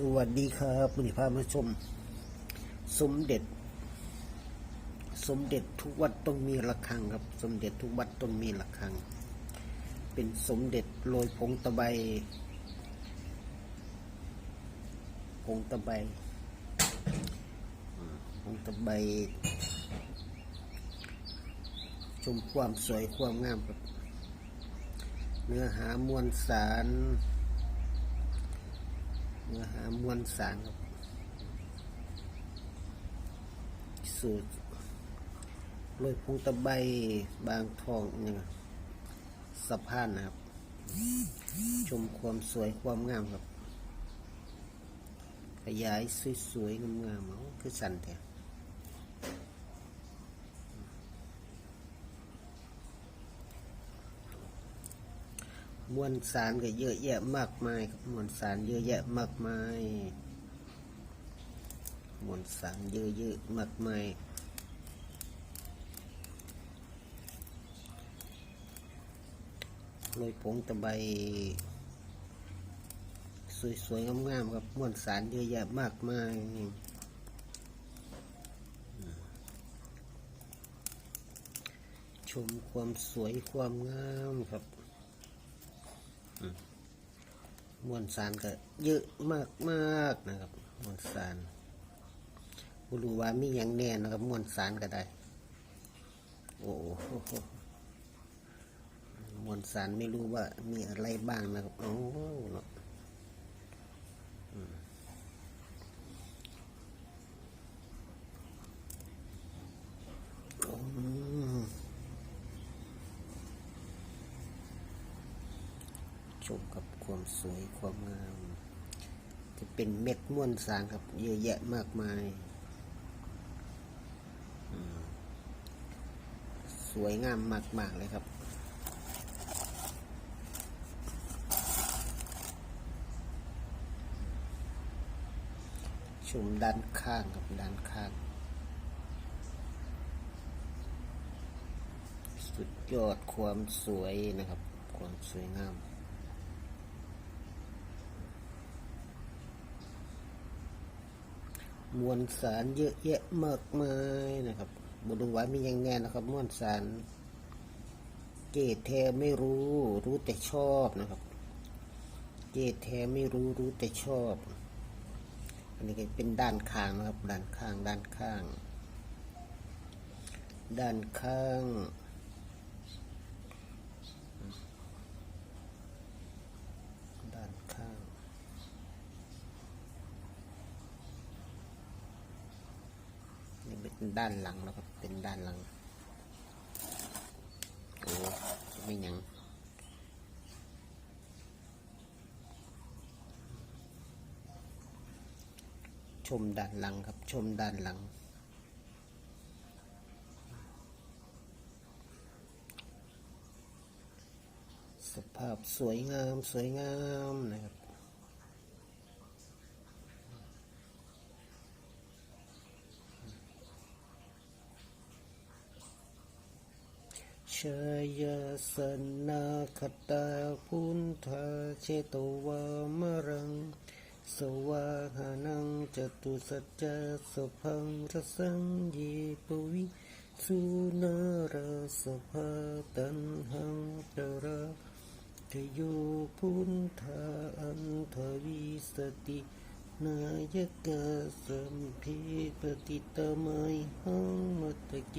สวัสดีครับวันนี้พามาชม สมเด็จ สมเด็จทุกวัดต้องมีระฆังครับ สมเด็จทุกวัดต้องมีระฆัง เป็นสมเด็จโรยผงตะไบผงตะไบผงตะไบชมความสวยความงามครับเนื้อหามวลสาร นื้อหามวลสารครับสูตรโรยพงตะไบบางทองนี่สะพานนะครับ ชมความสวยความงามครับ ขยายสวยๆงามๆเอาคือสันแท้ มวลสารก็เยอะแยะมากมายครับมวลสารเยอะแยะมากมายมวลสารเยอะแยะมากมายโรยผงตะไบสวยๆงามๆครับมวลสารเยอะแยะมากมายชมความสวยความงามครับ มวลสารก็เยอะมากมากนะครับ มวลสารบ่รู้ว่ามีอย่างแน่นะครับ มวลสารก็ได้ โอ้โหมวลสารไม่รู้ว่ามีอะไรบ้างนะครับโอ้ ชมกับความสวยความงาม จะเป็นเม็ดม้วนสารครับ เยอะแยะมากมาย สวยงามมาก ๆ เลยครับชมด้านข้างครับด้านข้าง สุดยอดความสวยนะครับ ความสวยงาม มวลสารเยอะแยะมากมายนะครับบรู้ว่ามีอย่างแน่นะครับมวลสาร เกตแท้ไม่รู้รู้แต่ชอบนะครับ เกตแท้ไม่รู้รู้แต่ชอบ อันนี้ก็เป็นด้านข้างนะครับ ด้านข้าง ด้านข้าง ด้านข้าง ด้านข้าง นี่เป็น ด้านหลังนะครับ เป็นด้านหลังโอ้ไม่หยังชมด้านหลังครับ ชมด้านหลัง สภาพสวยงามสวยงามนะครับ ชายสนาคตาพุนธาเชตวามรัง สวาหานังจตุสัจจะสพังรสังเยปวิสุนาราสภาตันหังตระทโยพุนธาอันทวิสตินายกสัมภิปติตมัยหังมัตตะเก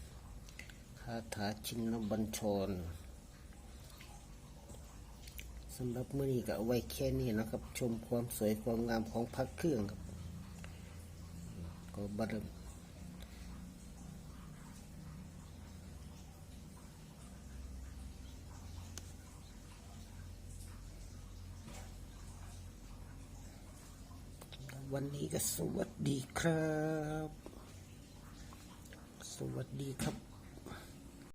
คาถาชินบัญชรสำหรับมื่อนี้ก็เอาไว้แค่นี้นะครับ ชมความสวยความงามของพระเครื่องครับ ก็บัดวันนี้ก็สวัสดีครับ สวัสดีครับ